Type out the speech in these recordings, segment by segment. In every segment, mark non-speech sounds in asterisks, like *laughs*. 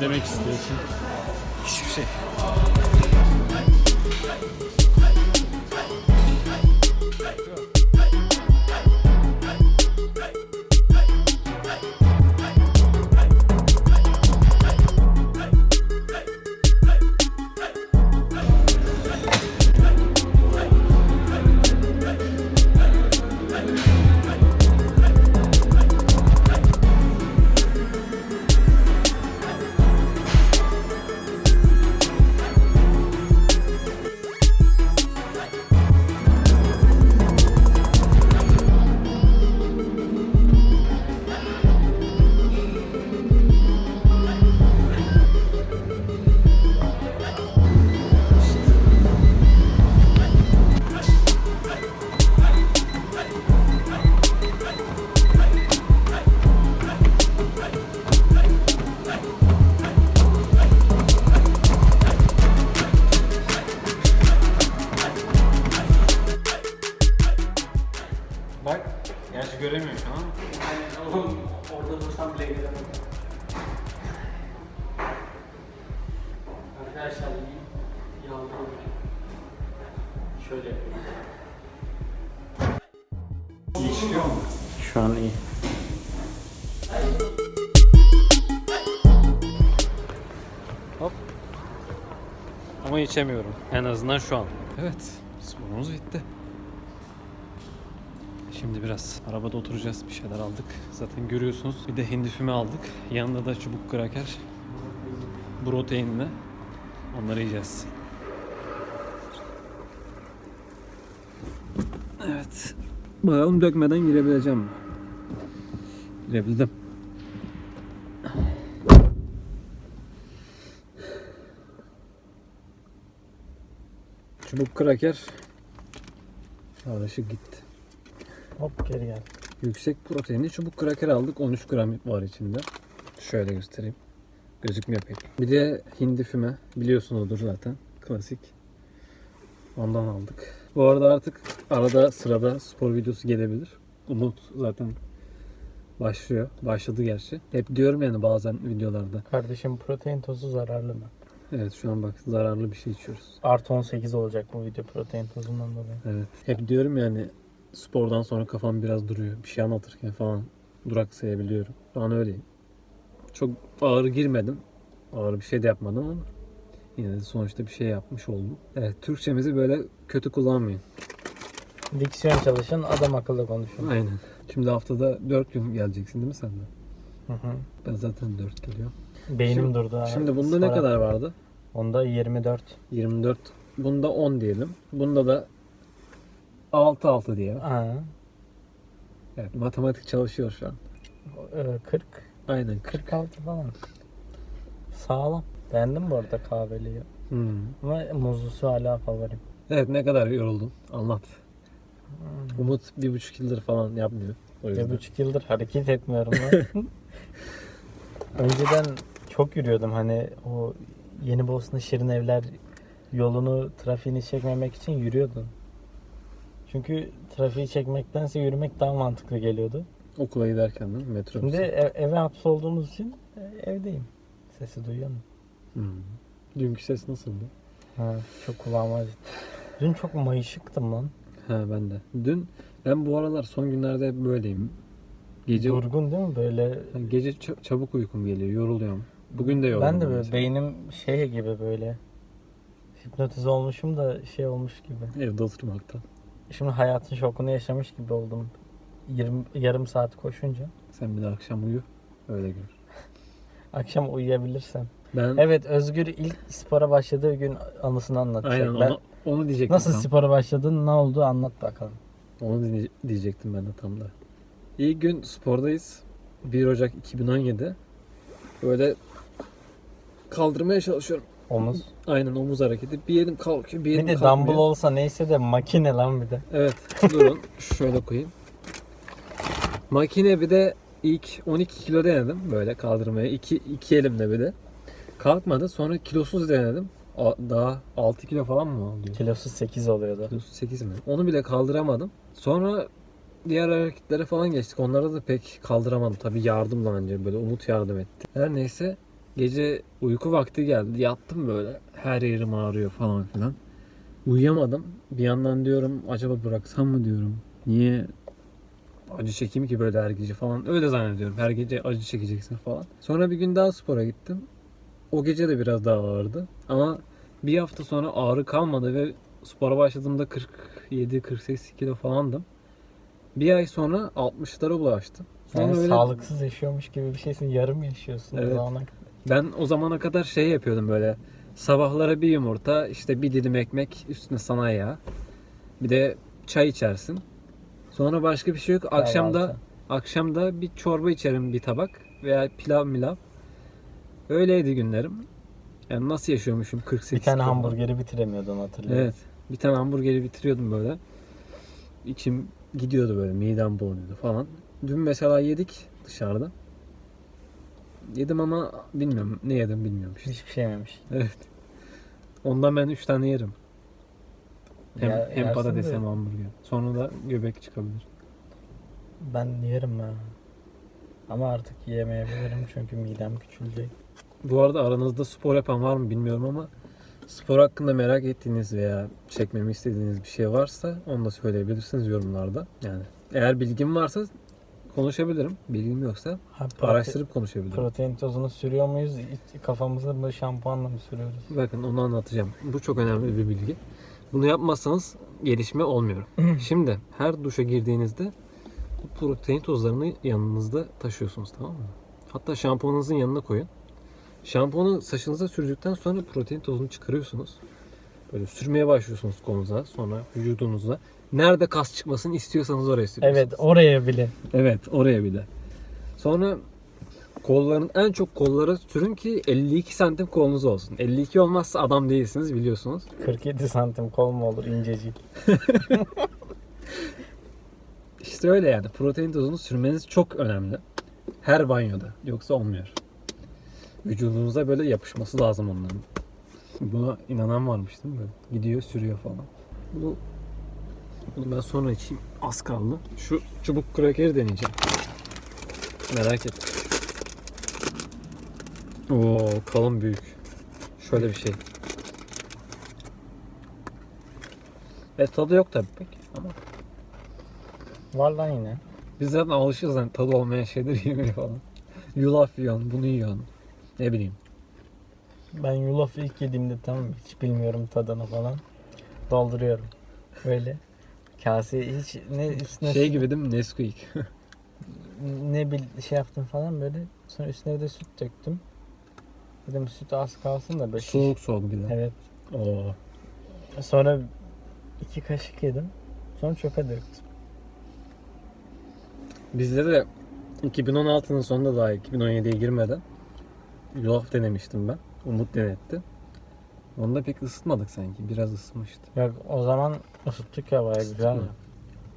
Demek istiyorsun? Hiçbir şey. Şu an iyi. Hop. Ama içemiyorum. En azından şu an. Evet. Sporumuz bitti. Şimdi biraz arabada oturacağız. Bir şeyler aldık. Zaten görüyorsunuz. Bir de hindi füme aldık. Yanında da çubuk kraker. Proteinle. Onları yiyeceğiz. Evet. Bakalım dökmeden girebileceğim mi? Girebildim. Çubuk kraker Arkadaşı gitti. Hop geri gel. Yüksek proteinli çubuk kraker aldık. 13 gram var içinde. Şöyle göstereyim. Gözükmüyor pek. Bir de hindi füme. Biliyorsunuzdur zaten. Klasik. Ondan aldık. Bu arada artık arada sırada spor videosu gelebilir. Umut zaten başlıyor. Başladı gerçi. Hep diyorum yani bazen videolarda. Kardeşim protein tozu zararlı mı? Evet şu an bak zararlı bir şey içiyoruz. Artı 18 olacak bu video protein tozundan dolayı. Evet. Hep diyorum yani spordan sonra kafam biraz duruyor. Bir şey anlatırken falan duraksayabiliyorum. Şu an öyleyim. Çok ağır girmedim. Ağır bir şey de yapmadım ama yine de sonuçta bir şey yapmış oldum. Evet, Türkçemizi böyle kötü kullanmayın. Diksiyon çalışın, adam akıllı konuşun. Aynen. Şimdi haftada 4 gün geleceksin değil mi sen de? Hı hı. Ben zaten 4 geliyorum. Beynim Şimdi- durdu. ha. Şimdi bunda ne Spor kadar yaptım. vardı? Onda 24. 24. Bunda 10 diyelim. Bunda da 6 6 diyelim. Aa, Evet, matematik çalışıyor şu an. e, 40. Aynen 40. 46 falan. Sağlam. Beğendim bu arada kahveliyi. Hmm. Ama muzlusu hala favorim. Evet ne kadar yoruldun? Anlat. Hmm. Umut bir buçuk yıldır falan yapmıyor. O yüzden. Bir buçuk yıldır hareket etmiyorum ben. *laughs* Önceden çok yürüyordum hani o Yeni Bosna Şirin Evler yolunu trafiğini çekmemek için yürüyordum. Çünkü trafiği çekmektense yürümek daha mantıklı geliyordu. Okula giderken değil mi? Metrobüs. Şimdi ev- eve hapsolduğumuz için e, evdeyim. Sesi duyuyor musun? Hmm. Dünkü ses nasıldı? Ha, çok kulağıma acıttı. Dün çok mayışıktım lan. Ha ben de. Dün ben bu aralar son günlerde hep böyleyim. Gece Durgun değil mi böyle? gece ç- çabuk uykum geliyor. Yoruluyorum. Bugün de yoruldum. Ben de böyle mesela. beynim şey gibi böyle hipnotize olmuşum da şey olmuş gibi. Evde oturmaktan. Şimdi hayatın şokunu yaşamış gibi oldum. 20, yarım saat koşunca. Sen bir de akşam uyu. Öyle gör. *laughs* Akşam uyuyabilirsem. Ben Evet Özgür ilk spora başladığı gün anısını anlatacak. aynen Ben onu, onu diyecektim. nasıl tam. spora başladın, ne oldu anlat bakalım. Onu diye- diyecektim ben de tam da. İlk gün spordayız. 1 Ocak 2017. Böyle kaldırmaya çalışıyorum. Omuz. Aynen omuz hareketi. Bir yerim kalkıyor, bir Bir yerim de kalkmıyor. dumbbell olsa neyse de makine lan bir de. Evet. Durun. Şöyle koyayım. Makine bir de ilk 12 kilo denedim böyle kaldırmaya. İki, iki elimle bir de. Kalkmadı. Sonra kilosuz denedim. A- Daha 6 kilo falan mı oluyor? Kilosu 8 oluyordu. Kilosu 8 mi? Onu bile kaldıramadım. Sonra diğer hareketlere falan geçtik. Onlara da pek kaldıramadım. Tabii yardımla anca böyle Umut yardım etti. Her neyse gece uyku vakti geldi. Yattım böyle. Her yerim ağrıyor falan filan. Uyuyamadım. Bir yandan diyorum acaba bıraksam mı diyorum. Niye acı çekeyim ki böyle her gece falan. Öyle zannediyorum. Her gece acı çekeceksin falan. Sonra bir gün daha spora gittim. O gece de biraz daha ağırdı. Ama bir hafta sonra ağrı kalmadı ve spora başladığımda 47-48 kilo falandım. Bir ay sonra 60'lara ulaştım. Sonra Yani öyle- sağlıksız yaşıyormuş gibi bir şeysin. Yarım yaşıyorsun. o Evet. zamana kadar. Ben o zamana kadar şey yapıyordum böyle. Sabahlara bir yumurta, işte bir dilim ekmek, üstüne sana yağ. Bir de çay içersin. Sonra başka bir şey yok. Akşamda akşamda bir çorba içerim bir tabak veya pilav milav. Öyleydi günlerim. Yani nasıl yaşıyormuşum 48 Bir tane kilo. hamburgeri bitiremiyordun hatırlıyorum. Evet. Bir tane hamburgeri bitiriyordum böyle. İçim gidiyordu böyle. Midem bulanıyordu falan. Dün mesela yedik dışarıda. Yedim ama bilmiyorum. Ne yedim bilmiyorum işte. Hiçbir şey yememiş. Evet. Ondan ben 3 tane yerim. Hem, Ya- hem yersin patates de- hem hamburger. Sonra da göbek çıkabilir. Ben yerim ha. Ama artık yiyemeyebilirim çünkü midem küçülecek. Bu arada aranızda spor yapan var mı bilmiyorum ama spor hakkında merak ettiğiniz veya çekmemi istediğiniz bir şey varsa onu da söyleyebilirsiniz yorumlarda. Yani eğer bilgim varsa konuşabilirim. Bilgim yoksa Ha, prote- araştırıp konuşabilirim. protein tozunu sürüyor muyuz? Kafamızı böyle şampuanla mı sürüyoruz? Bakın onu anlatacağım. Bu çok önemli bir bilgi. Bunu yapmazsanız gelişme olmuyor. *clears throat* Şimdi her duşa girdiğinizde bu protein tozlarını yanınızda taşıyorsunuz tamam mı? Hatta şampuanınızın yanına koyun. Şampuanı saçınıza sürdükten sonra protein tozunu çıkarıyorsunuz. Böyle sürmeye başlıyorsunuz kolunuza, sonra vücudunuza. Nerede kas çıkmasını istiyorsanız oraya sürüyorsunuz. Evet oraya bile. Evet oraya bir de. Sonra kolların en çok kollara sürün ki 52 santim kolunuz olsun. 52 olmazsa adam değilsiniz biliyorsunuz. 47 santim kol mu olur incecik. *laughs* İşte öyle yani protein tozunu sürmeniz çok önemli. Her banyoda. Yoksa olmuyor. Vücudunuza böyle yapışması lazım onların. *laughs* Buna inanan varmış değil mi? Böyle Gidiyor sürüyor falan. Bu bunu ben sonra içeyim. Az kaldı. Şu çubuk krakeri deneyeceğim. Merak ettim. Oo kalın büyük. Şöyle bir şey. E tadı yok tabii pek ama Var lan yine. biz zaten alışırız hani tadı olmayan şeyleri *laughs* yemeye falan. Yulaf yiyorsun, bunu yiyorsun. Ne bileyim. Ben yulaf ilk yediğimde tamam mı? hiç bilmiyorum tadını falan. Dolduruyorum. Böyle. Kase hiç ne üstüne Şey gibi değil mi? Nesquik. *laughs* ne bil şey yaptım falan böyle. Sonra üstüne de süt döktüm. Dedim süt az kalsın da böyle. soğuk soğuk bir de. Evet. Oo. Sonra iki kaşık yedim. Sonra çöpe döktüm. Bizde de 2016'nın sonunda daha 2017'ye girmeden yulaf denemiştim ben. Umut denetti. Onda pek ısıtmadık sanki. Biraz ısınmıştı. Ya o zaman ısıttık ya bayağı güzel. mı?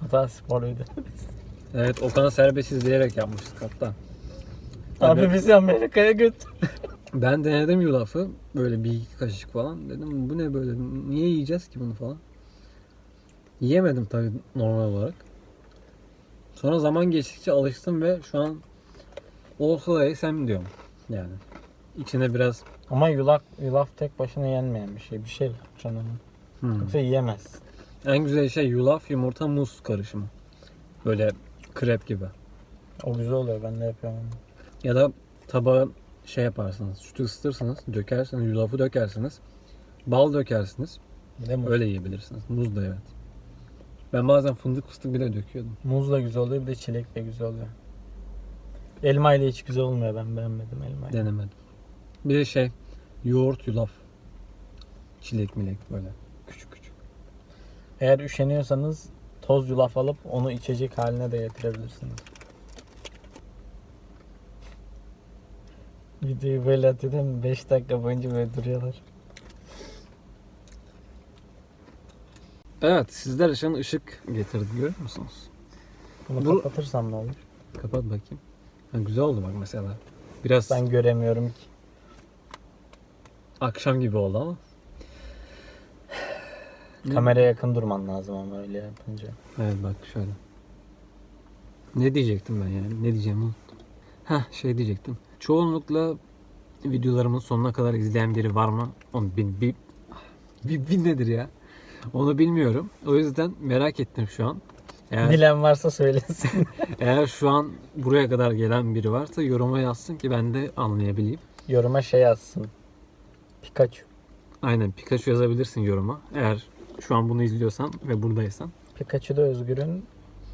Hatta sporluydu. *laughs* Evet Okan'a serbest izleyerek yapmıştık hatta. Abi bizi Amerika'ya götür. *laughs* Ben denedim yulafı. Böyle bir iki kaşık falan. Dedim bu ne böyle? Niye yiyeceğiz ki bunu falan. Yiyemedim tabii normal olarak. Sonra zaman geçtikçe alıştım ve şu an olsa da yesem diyorum. Yani. İçine biraz Ama yulaf, yulaf tek başına yenmeyen bir şey. Bir şey canım. hmm. Yoksa yiyemez. en güzel şey yulaf, yumurta, muz karışımı. Böyle krep gibi. O güzel oluyor. Ben de yapıyorum onu. Ya da tabağa şey yaparsınız. Sütü ısıtırsınız. Dökersiniz. Yulafı dökersiniz. Bal dökersiniz. Bir de muz. Öyle yiyebilirsiniz. Muz da evet. Ben bazen fındık fıstık bile döküyordum. Muz da güzel oluyor bir de çilek de güzel oluyor. Elma ile hiç güzel olmuyor ben beğenmedim elmayı. Denemedim. Bir de şey yoğurt yulaf. Çilek milek böyle. Küçük küçük. Eğer üşeniyorsanız toz yulaf alıp onu içecek haline de getirebilirsiniz. Videoyu böyle atıyordum 5 dakika boyunca böyle duruyorlar. Evet sizler için ışık getirdim görüyor musunuz? Bunu Bu- kapatırsam ne olur? Kapat bakayım. Ha, güzel oldu bak mesela. Biraz Ben göremiyorum ki. Akşam gibi oldu ama. Kameraya yakın durman lazım ama öyle yapınca. Evet bak şöyle. Ne diyecektim ben yani? Ne diyeceğimi unuttum. Heh şey diyecektim. Çoğunlukla videolarımın sonuna kadar izleyen biri var mı? Onu bin, bir, bir, bir nedir ya? Onu bilmiyorum. O yüzden merak ettim şu an. Eğer, Bilen varsa söylesin. *laughs* eğer şu an buraya kadar gelen biri varsa yoruma yazsın ki ben de anlayabileyim. Yoruma şey yazsın. Pikachu. Aynen Pikachu yazabilirsin yoruma. Eğer şu an bunu izliyorsan ve buradaysan. Pikachu'da Özgür'ün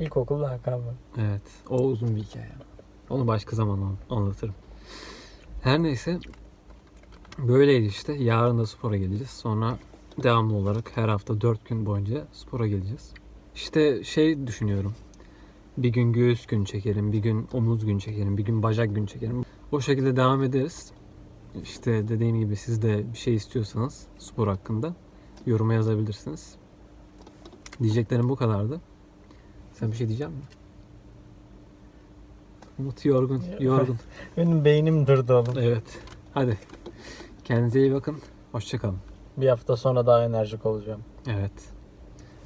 ilkokul lakabı. Evet. O uzun bir hikaye. Onu başka zaman an- anlatırım. Her neyse. Böyleydi işte. Yarın da spora geleceğiz. Sonra devamlı olarak her hafta 4 gün boyunca spora geleceğiz. İşte şey düşünüyorum. Bir gün göğüs gün çekerim, bir gün omuz gün çekerim, bir gün bacak gün çekerim. O şekilde devam ederiz. İşte dediğim gibi siz de bir şey istiyorsanız spor hakkında yoruma yazabilirsiniz. Diyeceklerim bu kadardı. Sen bir şey diyecek misin? Umut yorgun, yorgun. *laughs* Benim beynim durdu oğlum. Evet. Hadi. Kendinize iyi bakın. Hoşçakalın. Bir hafta sonra daha enerjik olacağım. Evet.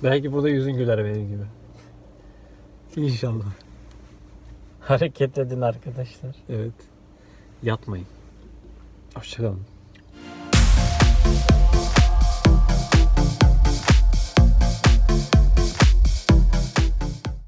Belki burada yüzün güler benim gibi. İnşallah. Hareket edin arkadaşlar. Evet. Yatmayın. Hoşçakalın.